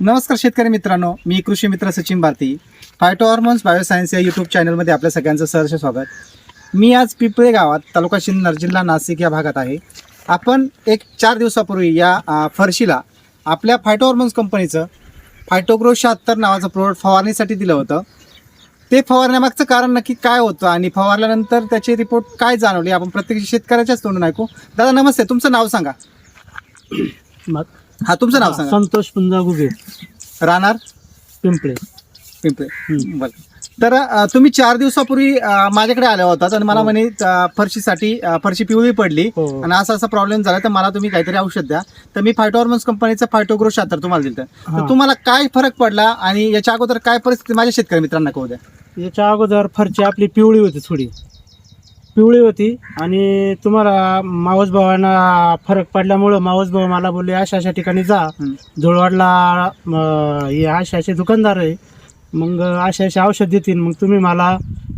नमस्कार शेतकरी मित्रांनो मी कृषी मित्र Sachin Bharati phyto hormones bioscience या यूट्यूब चॅनलमध्ये आपल्या सगळ्यांचं सहर्ष स्वागत. मी आज पिपळे गावात तालुका सिन्नर जिल्हा नाशिक या भागात आहे. आपण एक चार दिवसापूर्वी या फरशीला आपल्या फायटो हॉर्मोन्स कंपनीचं फायटोग्रो शहात्तर नावाचं प्रोडक्ट फवारणीसाठी दिलं होतं. ते फवारण्यामागचं कारण नक्की काय होतं आणि फवारल्यानंतर त्याचे रिपोर्ट काय जाणवले? आपण प्रत्येक शेतकऱ्याच्याच तोंडून ऐकू. दादा नमस्ते. तुमचं नाव सांगा. मग हा तुमचं नाव सांगा. संतोष पुंजा गुगे राहणार? पिंपळे. पिंपळे. बरं. तर अ, तुम्ही चार दिवसापूर्वी अ, माझ्याकडे आल्या होतात आणि मला हो. म्हणे अ, फरशीसाठी अ, फरशी पिवळी पडली. हो. आणि असा असा प्रॉब्लेम झाला तर मला तुम्ही काहीतरी औषध द्या. तर मी फायटोहॉर्मोन्स कंपनीचं फायटोग्रो शातर तुम्हाला दिलं तर. तुम्हाला काय फरक पडला आणि याच्या अगोदर काय परिस्थिती माझ्या शेतकरी मित्रांना कळू द्या. याच्या अगोदर फरची आपली पिवळी होती थोडी. पिवळी होती आणि तुम्हाला मावस भावांना फरक पडल्यामुळं मावस भाऊ मला बोलले अशा अशा ठिकाणी जा. जोळवाडला हे असे असे दुकानदार आहे. मग असे असे औषध देतील. मग तुम्ही मला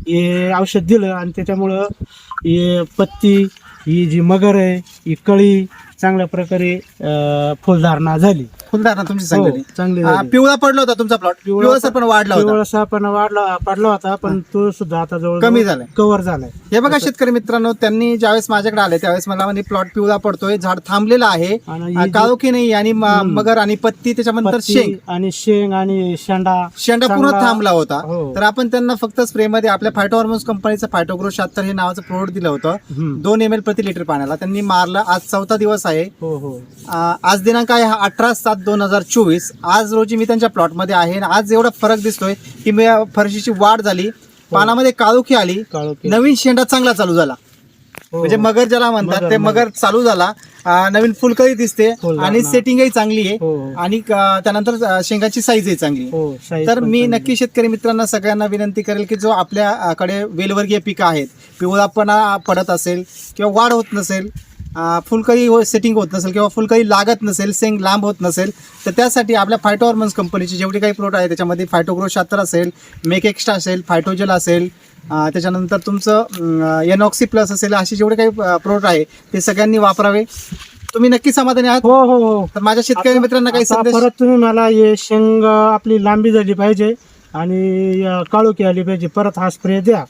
हे औषध दिलं आणि त्याच्यामुळं हे पत्ती ही जी मगर आहे ही कळी चांगल्या प्रकारे फुलधारणा झाली. फुलधारणा तुमची हो, चांगली चांगली झाली. पिवळा पडला होता तुमचा प्लॉट पिवळा पण वाढला होता. पिवळसा पण वाढला पडला होता पण तो सुद्धा आता जवळ कमी झालाय. कव्हर झालाय. हे बघा शेतकरी मित्रांनो त्यांनी ज्यावेळेस माझ्याकडे आले त्यावेळेस मला म्हणे प्लॉट पिवळा पडतोय झाड थांबलेलं आहे. आणि ही जी काळोखी नाही आणि म- हम्म. मगर आणि पत्ती त्याच्यानंतर पत्ती शेंग. आणि शेंग आणि शेंडा शेंडा पूर्ण चांगला- थांबला होता. हो. तर आपण त्यांना फक्त स्प्रे मध्ये आपल्या फायटो हॉर्मोन्स कंपनीचं फायटोग्रो शहात्तर हे नावाचं प्रोडक्ट दिलं होतं. हम्म. दोन एम एल प्रति लिटर पाण्याला. त्यांनी मारलं. आज चौथा दिवस आहे. हो हो. आ, आज दिनांक आहे अठरा सात दोन हजार चोवीस आज रोजी मी त्यांच्या प्लॉटमध्ये आहे आणि आज एवढा फरक दिसतोय की मी फरशीची वाढ झाली पानामध्ये काळोखी आली काळोखी. नवीन शेंडा चांगला चालू झाला हो. म्हणजे मगर ज्याला म्हणतात मगर, ते मगर. चालू झाला नवीन फुलकळी दिसते. आणि सेटिंगही चांगली आहे हो आणि त्यानंतर शेंगाची साईजही चांगली आहे हो size तर पण मी चांगली. नक्की शेतकरी मित्रांना सगळ्यांना विनंती करेल की जो आपल्याकडे वेलवर्गीय पिकं आहेत पिवळापणा पडत असेल किंवा वाढ होत नसेल फुलकळी हो सेटिंग होत नसेल किंवा फुलकळी लागत नसेल सेंग लांब होत नसेल तर त्यासाठी आपल्या फायटो हॉर्मोन्स कंपनीची जेवढी काही प्रोडक्ट आहे त्याच्यामध्ये फायटोग्रो शात्र असेल मेक एक्स्ट्रा असेल फायटोजेल असेल त्याच्यानंतर तुमचं एनॉक्सी प्लस असेल असे जेवढे काही प्रोडक्ट आहे ते सगळ्यांनी वापरावे. तुम्ही नक्की समाधानी आहात? हो हो हो. तर माझ्या शेतकरी मित्रांना काही संदेश परत तुम्ही मला हे शेंग आपली लांबी झाली पाहिजे आणि काळोखी आली पाहिजे. परत हा स्प्रे द्या.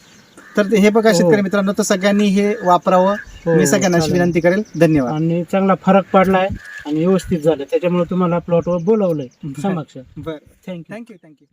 तर हे बघा हो. शेतकरी मित्रांनो तर सगळ्यांनी हे वापरावं. हो, मी सगळ्यांना. विनंती करेल. धन्यवाद. आणि चांगला फरक पडलाय आणि व्यवस्थित झालं. त्याच्यामुळे तुम्हाला प्लॉटवर बोलवलंय. समक्ष. बरं. Thank you thank you thank you